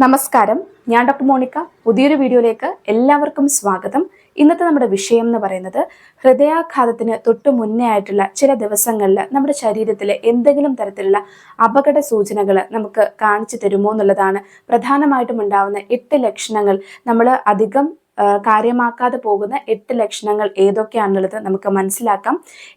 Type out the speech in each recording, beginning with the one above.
നമസ്കാരം. ഞാൻ doctor Monica. പുതിയൊരു വീഡിയോയിലേക്ക് എല്ലാവർക്കും സ്വാഗതം. ഇന്നത്തെ നമ്മുടെ വിഷയം എന്ന് പറയുന്നത് ഹൃദയാഘാതത്തിന് തൊട്ട് മുന്നേ ആയിട്ടുള്ള ചില ദിവസങ്ങളിൽ നമ്മുടെ ശരീരത്തിലെ എന്തെങ്കിലും തരത്തിലുള്ള അപകട സൂചനകൾ നമുക്ക് കാണിച്ചു തരുമോ എന്നുള്ളതാണ് പ്രധാനമായിട്ടും ഉണ്ടാവുന്ന എട്ട് ലക്ഷണങ്ങൾ നമ്മൾ അധികം കാര്യമാക്കാതെ പോകുന്ന എട്ട് ലക്ഷണങ്ങൾ ഏതൊക്കെയാണെന്നുള്ളത് നമുക്ക് മനസ്സിലാക്കാം.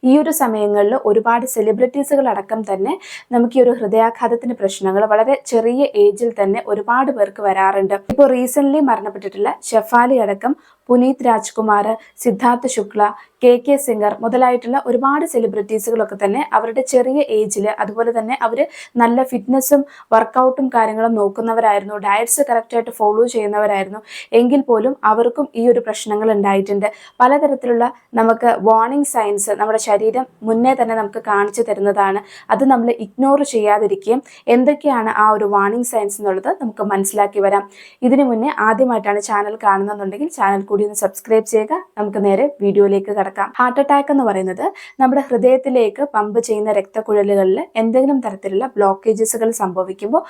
ഈ ഒരു സമയങ്ങളിൽ ഒരുപാട് സെലിബ്രിറ്റീസുകൾ അടക്കം തന്നെ നമുക്ക് ഈ ഒരു ഹൃദയാഘാതത്തിന് പ്രശ്നങ്ങൾ വളരെ ചെറിയ ഏജിൽ തന്നെ ഒരുപാട് പേർക്ക് വരാറുണ്ട്. ഇപ്പോൾ റീസെന്റ്ലി മരണപ്പെട്ടിട്ടുള്ള ഷെഫാലി അടക്കം Puneeth Rajkumar Siddharth Shukla K K singer മുതലായിട്ടുള്ള ഒരുപാട് സെലിബ്രിറ്റീസുകളൊക്കെ തന്നെ അവരുടെ ചെറിയ ഏജിൽ അതുപോലെ തന്നെ അവർ നല്ല ഫിറ്റ്നസ്സും വർക്കൗട്ടും കാര്യങ്ങളും നോക്കുന്നവരായിരുന്നു. ഡയറ്റ്സ് കറക്റ്റായിട്ട് ഫോളോ ചെയ്യുന്നവരായിരുന്നു. എങ്കിൽ പോലും അവർക്കും ഈ ഒരു പ്രശ്നങ്ങൾ ഉണ്ടായിട്ടുണ്ട്. പലതരത്തിലുള്ള നമുക്ക് വാർണിംഗ് സൈൻസ് നമ്മുടെ ശരീരം മുന്നേ തന്നെ നമുക്ക് കാണിച്ചു തരുന്നതാണ്. അത് നമ്മൾ ഇഗ്നോർ ചെയ്യാതിരിക്കുകയും എന്തൊക്കെയാണ് ആ ഒരു വാർണിംഗ് സയൻസ് എന്നുള്ളത് നമുക്ക് മനസ്സിലാക്കി വരാം. ഇതിനു മുന്നേ ആദ്യമായിട്ടാണ് ചാനൽ കാണുന്നുണ്ടെങ്കിൽ ചാനൽ കൂടി ഒന്ന് സബ്സ്ക്രൈബ് ചെയ്യുക. നമുക്ക് നേരെ വീഡിയോയിലേക്ക് കടക്കാം. ഹാർട്ട് അറ്റാക്ക് എന്ന് പറയുന്നത് നമ്മുടെ ഹൃദയത്തിലേക്ക് പമ്പ് ചെയ്യുന്ന രക്തക്കുഴലുകളിൽ എന്തെങ്കിലും തരത്തിലുള്ള ബ്ലോക്കേജസുകൾ സംഭവിക്കുമ്പോൾ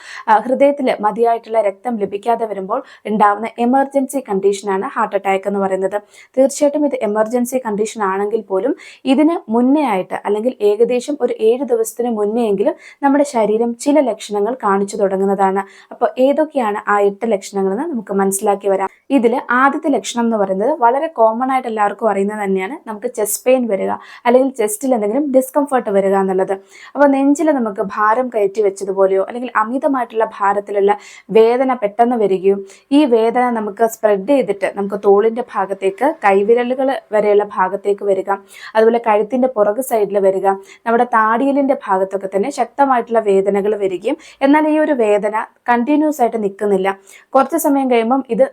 ഹൃദയത്തിൽ മതിയായിട്ടുള്ള രക്തം ലഭിക്കാതെ വരുമ്പോൾ ഉണ്ടാവുന്ന എമർജൻസി കണ്ടീഷനാണ് ഹാർട്ട് അറ്റാക്ക് എന്ന് പറയുന്നത്. തീർച്ചയായിട്ടും ഇത് എമർജൻസി കണ്ടീഷൻ ആണെങ്കിൽ പോലും ഇതിന് മുന്നേ ആയിട്ട് അല്ലെങ്കിൽ ഏകദേശം ഒരു ഏഴ് ദിവസത്തിന് എങ്കിലും നമ്മുടെ ശരീരം ചില ലക്ഷണങ്ങൾ കാണിച്ചു തുടങ്ങുന്നതാണ്. അപ്പോൾ ഏതൊക്കെയാണ് ആ എട്ട് ലക്ഷണങ്ങൾ എന്ന് നമുക്ക് മനസ്സിലാക്കി വരാം. ഇതിൽ ആദ്യത്തെ ലക്ഷണം എന്ന് പറയുന്നത് വളരെ കോമൺ ആയിട്ട് എല്ലാവർക്കും അറിയുന്നത് തന്നെയാണ് നമുക്ക് ചെസ്റ്റ് പെയിൻ വരിക അല്ലെങ്കിൽ ചെസ്റ്റിൽ എന്തെങ്കിലും ഡിസ്കംഫർട്ട് വരിക എന്നുള്ളത്. അപ്പോൾ നെഞ്ചിൽ നമുക്ക് ഭാരം കയറ്റി വെച്ചതുപോലെയോ അല്ലെങ്കിൽ അമിതമായിട്ടുള്ള ഭാരത്തിലുള്ള വേദന പെട്ടെന്ന് വരികയും ഈ വേദന നമുക്ക് സ്പ്രെഡ് ചെയ്തിട്ട് നമുക്ക് തോളിന്റെ ഭാഗത്തേക്ക് കൈവിരലുകൾ വരെയുള്ള ഭാഗത്തേക്ക് വരിക. അതുപോലെ കഴുത്തിന്റെ പുറക് സൈഡിൽ വരിക. നമ്മുടെ താടിയലിന്റെ ഭാഗത്തൊക്കെ തന്നെ ശക്തമായിട്ടുള്ള വേദനകൾ വരികയും എന്നാൽ ഈ ഒരു വേദന കണ്ടിന്യൂസ് ആയിട്ട് നിൽക്കുന്നില്ല. കുറച്ച് സമയം കഴിയുമ്പം ഇത്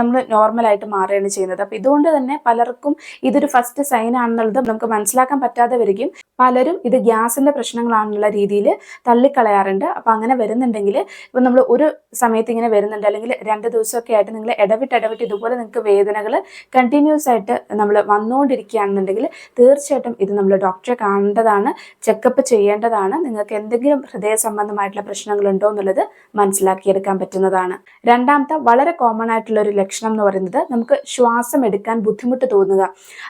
നമ്മൾ നോർമലായിട്ട് മാറുകയാണ് ചെയ്യുന്നത്. അപ്പോൾ ഇതുകൊണ്ട് തന്നെ പലർക്കും ഇതൊരു ഫസ്റ്റ് സൈൻ ആണെന്നുള്ളത് നമുക്ക് മനസ്സിലാക്കാൻ പറ്റാതെ വരികയും പലരും ഇത് ഗ്യാസിന്റെ പ്രശ്നങ്ങളാണെന്നുള്ള രീതിയിൽ തള്ളിക്കളയാറുണ്ട്. അപ്പോൾ അങ്ങനെ വരുന്നുണ്ടെങ്കിൽ ഇപ്പം നമ്മൾ ഒരു സമയത്ത് ഇങ്ങനെ വരുന്നുണ്ട്. അല്ലെങ്കിൽ രണ്ട് ദിവസമൊക്കെ ആയിട്ട് നിങ്ങൾ ഇടവിട്ട് ഇടവിട്ട് ഇതുപോലെ നിങ്ങൾക്ക് വേദനകൾ കണ്ടിന്യൂസ് ആയിട്ട് നമ്മൾ വന്നുകൊണ്ടിരിക്കുകയാണെന്നുണ്ടെങ്കിൽ തീർച്ചയായിട്ടും ഇത് നമ്മൾ ഡോക്ടറെ കാണേണ്ടതാണ് ചെക്കപ്പ് ചെയ്യേണ്ടതാണ്. നിങ്ങൾക്ക് എന്തെങ്കിലും ഹൃദയ സംബന്ധമായിട്ടുള്ള പ്രശ്നങ്ങളുണ്ടോ എന്നുള്ളത് മനസ്സിലാക്കിയെടുക്കാൻ പറ്റുന്നതാണ്. രണ്ടാമത്തെ വളരെ കോമൺ ആയിട്ടുള്ള ഒരു ലക്ഷണം എന്ന് പറയുന്നത് നമുക്ക് ശ്വാസം എടുക്കാൻ ബുദ്ധിമുട്ട് തോന്നുക.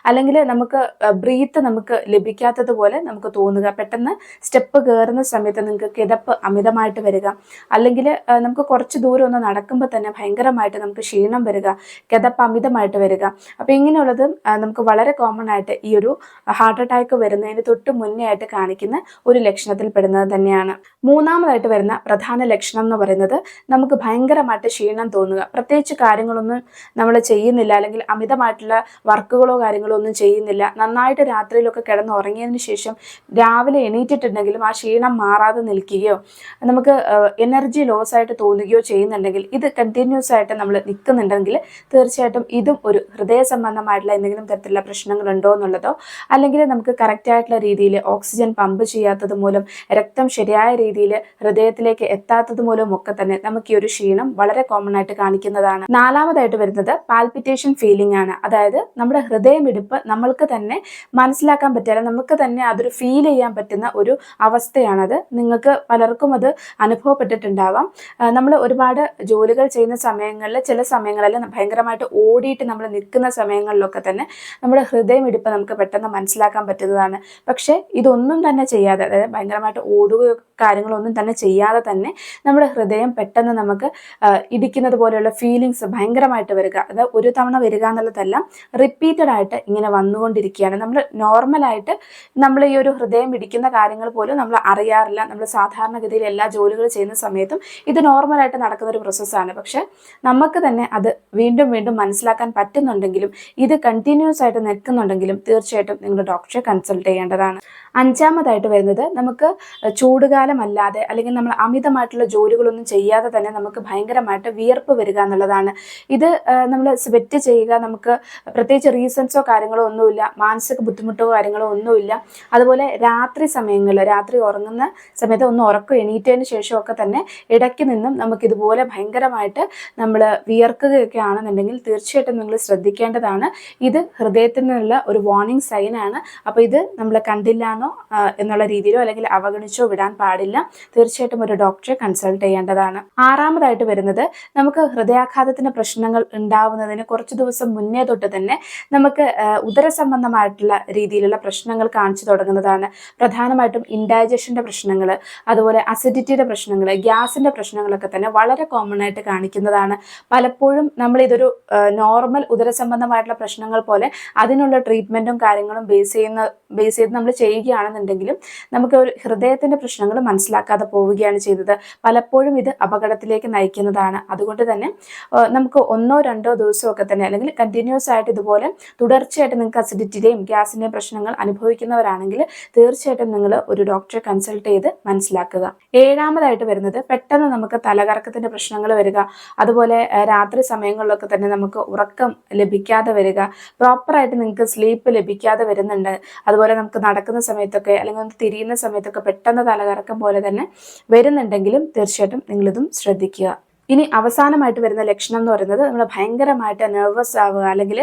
അല്ലെങ്കിൽ നമുക്ക് ബ്രീത്ത് നമുക്ക് ലഭിക്കാത്തതുപോലെ നമുക്ക് തോന്നുക. പെട്ടെന്ന് സ്റ്റെപ്പ് കയറുന്ന സമയത്ത് നിങ്ങൾക്ക് കിതപ്പ് അമിതമായിട്ട് വരിക. അല്ലെങ്കിൽ നമുക്ക് കുറച്ച് ദൂരം ഒന്ന് നടക്കുമ്പോൾ തന്നെ ഭയങ്കരമായിട്ട് നമുക്ക് ക്ഷീണം വരിക. കിതപ്പ് അമിതമായിട്ട് വരിക. അപ്പോൾ ഇങ്ങനെയുള്ളത് നമുക്ക് വളരെ കോമൺ ആയിട്ട് ഈ ഒരു ഹാർട്ട് അറ്റാക്ക് വരുന്നതിന് തൊട്ട് മുന്നേ ആയിട്ട് കാണിക്കുന്ന ഒരു ലക്ഷണത്തിൽ പെടുന്നത് തന്നെയാണ്. മൂന്നാമതായിട്ട് വരുന്ന പ്രധാന ലക്ഷണം എന്ന് പറയുന്നത് നമുക്ക് ഭയങ്കരമായിട്ട് ക്ഷീണം തോന്നുക. പ്രത്യേകിച്ച് കാര്യങ്ങളൊന്നും നമ്മൾ ചെയ്യുന്നില്ല. അല്ലെങ്കിൽ അമിതമായിട്ടുള്ള വർക്കുകളോ കാര്യങ്ങളോ ഒന്നും ചെയ്യുന്നില്ല. നന്നായിട്ട് രാത്രിയിലൊക്കെ കിടന്ന് ഉറങ്ങിയതിന് ശേഷം രാവിലെ എണീറ്റിട്ടുണ്ടെങ്കിലും ആ ക്ഷീണം മാറാതെ നിൽക്കുകയോ നമുക്ക് എനർജി ലോസ് ആയിട്ട് തോന്നുകയോ ചെയ്യുന്നുണ്ടെങ്കിൽ ഇത് കണ്ടിന്യൂസ് ആയിട്ട് നമ്മൾ നിൽക്കുന്നുണ്ടെങ്കിൽ തീർച്ചയായിട്ടും ഇതും ഒരു ഹൃദയ സംബന്ധമായിട്ടുള്ള എന്തെങ്കിലും തരത്തിലുള്ള പ്രശ്നങ്ങളുണ്ടോ എന്നുള്ളതോ അല്ലെങ്കിൽ നമുക്ക് കറക്റ്റായിട്ടുള്ള രീതിയിൽ ഓക്സിജൻ പമ്പ് ചെയ്യാത്തത് മൂലം രക്തം ശരിയായ രീതിയിൽ ഹൃദയത്തിലേക്ക് എത്താത്തത് മൂലം ഒക്കെ തന്നെ നമുക്ക് ഈ ഒരു ക്ഷീണം വളരെ കോമൺ ആയിട്ട് കാണിക്കുന്നതാണ്. നാലാമതായിട്ട് വരുന്നത് പാൽപിറ്റേഷൻ ഫീലിംഗ് ആണ്. അതായത് നമ്മുടെ ഹൃദയമിടിപ്പ് നമ്മൾക്ക് തന്നെ മനസ്സിലാക്കാൻ പറ്റില്ല നമുക്ക് തന്നെ അതൊരു ഫീൽ ചെയ്യാൻ പറ്റുന്ന ഒരു അവസ്ഥയാണത് നിങ്ങൾക്ക് പലർക്കും അത് അനുഭവപ്പെട്ടിട്ടുണ്ടാവാം. നമ്മൾ ഒരുപാട് ജോലികൾ ചെയ്യുന്ന സമയങ്ങളിൽ ചില സമയങ്ങളിൽ ഭയങ്കരമായിട്ട് ഓടിയിട്ട് നമ്മൾ നിൽക്കുന്ന സമയങ്ങളിലൊക്കെ തന്നെ നമ്മുടെ ഹൃദയമിടിപ്പ് നമുക്ക് പെട്ടെന്ന് മനസ്സിലാക്കാൻ പറ്റുന്നതാണ്. പക്ഷേ ഇതൊന്നും തന്നെ ചെയ്യാതെ അതായത് ഭയങ്കരമായിട്ട് ഓടുകയോ കാര്യങ്ങളൊന്നും തന്നെ ചെയ്യാതെ തന്നെ നമ്മുടെ ഹൃദയം പെട്ടെന്ന് നമുക്ക് ഇടിക്കുന്നത് പോലെയുള്ള ഫീലിങ്സ് ഭയങ്കരമായിട്ട് വരിക. അത് ഒരു തവണ വരിക എന്നുള്ളതല്ല റിപ്പീറ്റഡ് ആയിട്ട് ഇങ്ങനെ വന്നുകൊണ്ടിരിക്കുകയാണ്. നമ്മൾ നോർമലായിട്ട് നമ്മൾ ഈ ഒരു ഹൃദയം പിടിക്കുന്ന കാര്യങ്ങൾ പോലും നമ്മൾ അറിയാറില്ല. നമ്മൾ സാധാരണഗതിയിൽ എല്ലാ ജോലികൾ ചെയ്യുന്ന സമയത്തും ഇത് നോർമലായിട്ട് നടക്കുന്ന ഒരു പ്രോസസ്സാണ് പക്ഷേ നമുക്ക് തന്നെ അത് വീണ്ടും വീണ്ടും മനസ്സിലാക്കാൻ പറ്റുന്നുണ്ടെങ്കിലും ഇത് കണ്ടിന്യൂസ് ആയിട്ട് നിൽക്കുന്നുണ്ടെങ്കിലും തീർച്ചയായിട്ടും നിങ്ങൾ ഡോക്ടറെ കൺസൾട്ട് ചെയ്യേണ്ടതാണ്. അഞ്ചാമതായിട്ട് വരുന്നത് നമുക്ക് ചൂടുകാലമല്ലാതെ അല്ലെങ്കിൽ നമ്മൾ അമിതമായിട്ടുള്ള ജോലികളൊന്നും ചെയ്യാതെ തന്നെ നമുക്ക് ഭയങ്കരമായിട്ട് വിയർപ്പ് വരിക എന്നുള്ളതാണ് ഇത് നമ്മൾ സ്വെറ്റ് ചെയ്യുക നമുക്ക് പ്രത്യേകിച്ച് റീസൺസോ കാര്യങ്ങളോ ഒന്നുമില്ല മാനസിക ബുദ്ധിമുട്ടോ കാര്യങ്ങളോ ഒന്നുമില്ല. അതുപോലെ രാത്രി സമയങ്ങളിൽ രാത്രി ഉറങ്ങുന്ന സമയത്ത് ഒന്ന് ഉറക്കം എണീറ്റതിന് ശേഷമൊക്കെ തന്നെ ഇടയ്ക്ക് നിന്നും നമുക്കിതുപോലെ ഭയങ്കരമായിട്ട് നമ്മൾ വിയർക്കുകയൊക്കെ ആണെന്നുണ്ടെങ്കിൽ തീർച്ചയായിട്ടും നിങ്ങൾ ശ്രദ്ധിക്കേണ്ടതാണ്. ഇത് ഹൃദയത്തിൽ നിന്നുള്ള ഒരു വാർണിംഗ് സൈൻ ആണ്. അപ്പോൾ ഇത് നമ്മൾ കണ്ടില്ലാന്നോ എന്നുള്ള രീതിയിലോ അല്ലെങ്കിൽ അവഗണിച്ചോ വിടാൻ പാടില്ല. തീർച്ചയായിട്ടും ഒരു ഡോക്ടറെ കൺസൾട്ട് ചെയ്യേണ്ടതാണ്. ആറാമതായിട്ട് വരുന്നത് നമുക്ക് ഹൃദയാഘാതത്തിന് പ്രശ്നങ്ങൾ ഉണ്ടാവുന്നതിന് കുറച്ച് ദിവസം മുന്നേ തൊട്ട് തന്നെ നമുക്ക് ഉദര സംബന്ധമായിട്ടുള്ള രീതിയിലുള്ള പ്രശ്നങ്ങൾ കാണിച്ചു തുടങ്ങുന്നതാണ്. പ്രധാനമായിട്ടും ഇൻഡൈജഷന്റെ പ്രശ്നങ്ങൾ അതുപോലെ അസിഡിറ്റിയുടെ പ്രശ്നങ്ങൾ ഗ്യാസിന്റെ പ്രശ്നങ്ങളൊക്കെ തന്നെ വളരെ കോമൺ ആയിട്ട് കാണിക്കുന്നതാണ്. പലപ്പോഴും നമ്മൾ ഇതൊരു നോർമൽ ഉദര സംബന്ധമായിട്ടുള്ള പ്രശ്നങ്ങൾ പോലെ അതിനുള്ള ട്രീറ്റ്മെന്റും കാര്യങ്ങളും ബേസ് ചെയ്യുന്ന ബേസ് ചെയ്ത് നമ്മൾ ചെയ്യുകയാണെന്നുണ്ടെങ്കിലും നമുക്ക് ഒരു ഹൃദയത്തിന്റെ പ്രശ്നങ്ങൾ മനസ്സിലാക്കാതെ പോവുകയാണ് ചെയ്തത്. പലപ്പോഴും ഇത് അപകടത്തിലേക്ക് നയിക്കുന്നതാണ്. അതുകൊണ്ട് തന്നെ നമുക്ക് ഒന്നോ രണ്ടോ ദിവസമൊക്കെ തന്നെ അല്ലെങ്കിൽ കണ്ടിന്യൂസ് ആയിട്ട് ഇതുപോലെ തുടർച്ചയായിട്ട് നിങ്ങൾക്ക് അസിഡിറ്റിയുടെയും ഗ്യാസിന്റെയും പ്രശ്നങ്ങൾ അനുഭവിക്കുന്നവരാണെങ്കിൽ തീർച്ചയായിട്ടും നിങ്ങൾ ഒരു ഡോക്ടറെ കൺസൾട്ട് ചെയ്ത് മനസ്സിലാക്കുക. ഏഴാമതായിട്ട് വരുന്നത് പെട്ടെന്ന് നമുക്ക് തലകറക്കത്തിന്റെ പ്രശ്നങ്ങൾ വരിക. അതുപോലെ രാത്രി സമയങ്ങളിലൊക്കെ തന്നെ നമുക്ക് ഉറക്കം ലഭിക്കാതെ വരിക. പ്രോപ്പറായിട്ട് നിങ്ങൾക്ക് സ്ലീപ്പ് ലഭിക്കാതെ വരുന്നുണ്ട്. അതുപോലെ നമുക്ക് നടക്കുന്ന സമയത്തൊക്കെ അല്ലെങ്കിൽ നമുക്ക് തിരിയുന്ന സമയത്തൊക്കെ പെട്ടെന്ന് തലകറക്കം പോലെ തന്നെ വരുന്നുണ്ടെങ്കിലും തീർച്ചയായിട്ടും നിങ്ങളിതും ശ്രദ്ധിക്കുക. ഇനി അവസാനമായിട്ട് വരുന്ന ലക്ഷണം എന്ന് പറയുന്നത് നമ്മൾ ഭയങ്കരമായിട്ട് നെർവസ് ആവുക അല്ലെങ്കിൽ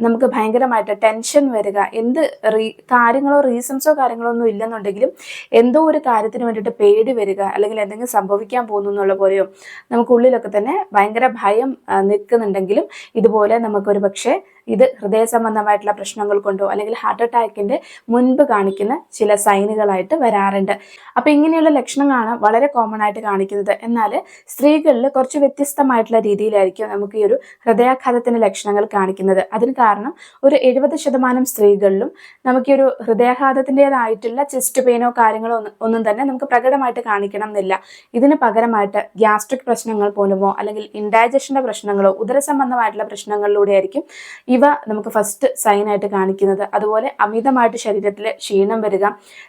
നമുക്ക് ഭയങ്കരമായിട്ട് ടെൻഷൻ വരിക. എന്ത് റീ കാര്യങ്ങളോ റീസൺസോ കാര്യങ്ങളോ ഒന്നും ഇല്ലെന്നുണ്ടെങ്കിലും എന്തോ ഒരു കാര്യത്തിന് വേണ്ടിയിട്ട് പേടി വരിക അല്ലെങ്കിൽ എന്തെങ്കിലും സംഭവിക്കാൻ പോകുന്നു എന്നുള്ള പോലെയോ നമുക്കുള്ളിലൊക്കെ തന്നെ ഭയങ്കര ഭയം നിൽക്കുന്നുണ്ടെങ്കിലും ഇതുപോലെ നമുക്കൊരു പക്ഷേ ഇത് ഹൃദയ സംബന്ധമായിട്ടുള്ള പ്രശ്നങ്ങൾ കൊണ്ടോ അല്ലെങ്കിൽ ഹാർട്ട് അറ്റാക്കിന്റെ മുൻപ് കാണിക്കുന്ന ചില സൈനുകളായിട്ട് വരാറുണ്ട്. അപ്പൊ ഇങ്ങനെയുള്ള ലക്ഷണങ്ങളാണ് വളരെ കോമൺ ആയിട്ട് കാണിക്കുന്നത്. എന്നാൽ സ്ത്രീകളിൽ കുറച്ച് വ്യത്യസ്തമായിട്ടുള്ള രീതിയിലായിരിക്കും നമുക്ക് ഈ ഒരു ഹൃദയാഘാതത്തിന്റെ ലക്ഷണങ്ങൾ കാണിക്കുന്നത്. അതിന് കാരണം ഒരു എഴുപത് ശതമാനം സ്ത്രീകളിലും നമുക്ക് ഈ ഒരു ഹൃദയാഘാതത്തിന്റെതായിട്ടുള്ള ചെസ്റ്റ് പെയിനോ കാര്യങ്ങളോ ഒന്നും തന്നെ നമുക്ക് പ്രകടമായിട്ട് കാണിക്കണം എന്നില്ല. ഇതിന് പകരമായിട്ട് ഗ്യാസ്ട്രിക് പ്രശ്നങ്ങൾ പോലുമോ അല്ലെങ്കിൽ ഇൻഡൈജഷന്റെ പ്രശ്നങ്ങളോ ഉദര സംബന്ധമായിട്ടുള്ള പ്രശ്നങ്ങളിലൂടെ ആയിരിക്കും ഇവ നമുക്ക് ഫസ്റ്റ് സൈനായിട്ട് കാണിക്കുന്നത്. അതുപോലെ അമിതമായിട്ട് ശരീരത്തിൽ ക്ഷീണം വരിക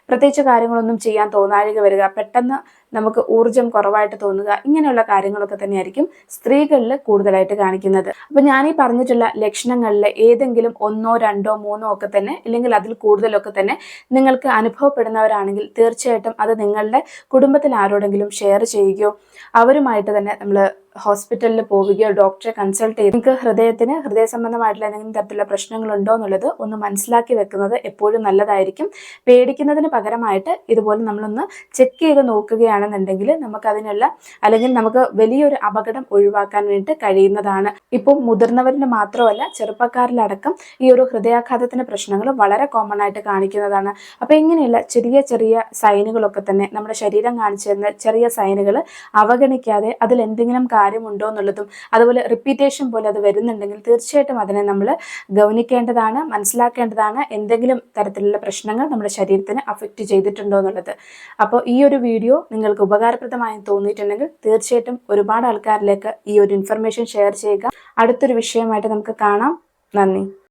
പ്രത്യേകിച്ച് കാര്യങ്ങളൊന്നും ചെയ്യാൻ തോന്നാഴിക വരിക പെട്ടെന്ന് നമുക്ക് ഊർജം കുറവായിട്ട് തോന്നുക. ഇങ്ങനെയുള്ള കാര്യങ്ങളൊക്കെ തന്നെയായിരിക്കും സ്ത്രീകളിൽ കൂടുതലായിട്ട് കാണിക്കുന്നത്. അപ്പോൾ ഞാൻ ഈ പറഞ്ഞിട്ടുള്ള ലക്ഷണങ്ങളിൽ ഏതെങ്കിലും ഒന്നോ രണ്ടോ മൂന്നോ ഒക്കെ തന്നെ ഇല്ലെങ്കിൽ അതിൽ കൂടുതലൊക്കെ തന്നെ നിങ്ങൾക്ക് അനുഭവപ്പെടുന്നവരാണെങ്കിൽ തീർച്ചയായിട്ടും അത് നിങ്ങളുടെ കുടുംബത്തിൽ ആരോടെങ്കിലും ഷെയർ ചെയ്യുകയോ അവരുമായിട്ട് തന്നെ നമ്മൾ ഹോസ്പിറ്റലിൽ പോവുകയോ ഡോക്ടറെ കൺസൾട്ട് ചെയ്ത് നിങ്ങൾക്ക് ഹൃദയത്തിന് ഹൃദയ സംബന്ധമായിട്ടുള്ള എന്തെങ്കിലും തരത്തിലുള്ള പ്രശ്നങ്ങളുണ്ടോ എന്നുള്ളത് ഒന്ന് മനസ്സിലാക്കി വെക്കുന്നത് എപ്പോഴും നല്ലതായിരിക്കും. പേടിക്കുന്നതിന് പകരമായിട്ട് ഇതുപോലെ നമ്മളൊന്ന് ചെക്ക് ചെയ്ത് നോക്കുകയാണെന്നുണ്ടെങ്കിൽ നമുക്കതിനുള്ള അല്ലെങ്കിൽ നമുക്ക് വലിയൊരു അപകടം ഒഴിവാക്കാൻ വേണ്ടി കഴിയുന്നതാണ്. ഇപ്പോൾ മുതിർന്നവരിന് മാത്രമല്ല ചെറുപ്പക്കാരിലടക്കം ഈ ഒരു ഹൃദയാഘാതത്തിന്റെ പ്രശ്നങ്ങൾ വളരെ കോമൺ ആയിട്ട് കാണിക്കുന്നതാണ്. അപ്പോൾ ഇങ്ങനെയുള്ള ചെറിയ ചെറിയ സൈനുകളൊക്കെ തന്നെ നമ്മുടെ ശരീരം കാണിച്ചു തരുന്ന ചെറിയ സൈനുകൾ അവഗണിക്കാതെ അതിൽ എന്തെങ്കിലും കാര്യമുണ്ടോ എന്നുള്ളതും അതുപോലെ റിപ്പീറ്റേഷൻ പോലെ അത് വരുന്നുണ്ടെങ്കിൽ തീർച്ചയായിട്ടും അതിനെ നമ്മൾ ഗൗനിക്കേണ്ടതാണ് മനസ്സിലാക്കേണ്ടതാണ് എന്തെങ്കിലും തരത്തിലുള്ള പ്രശ്നങ്ങൾ നമ്മുടെ ശരീരത്തിന് അഫക്റ്റ് ചെയ്തിട്ടുണ്ടോ എന്നുള്ളത്. അപ്പോൾ ഈ ഒരു വീഡിയോ നിങ്ങൾക്ക് ഉപകാരപ്രദമായി തോന്നിയിട്ടുണ്ടെങ്കിൽ തീർച്ചയായിട്ടും ഒരുപാട് ആൾക്കാരിലേക്ക് ഈ ഒരു ഇൻഫർമേഷൻ ഷെയർ ചെയ്യുക. അടുത്തൊരു വിഷയമായിട്ട് നമുക്ക് കാണാം. നന്ദി.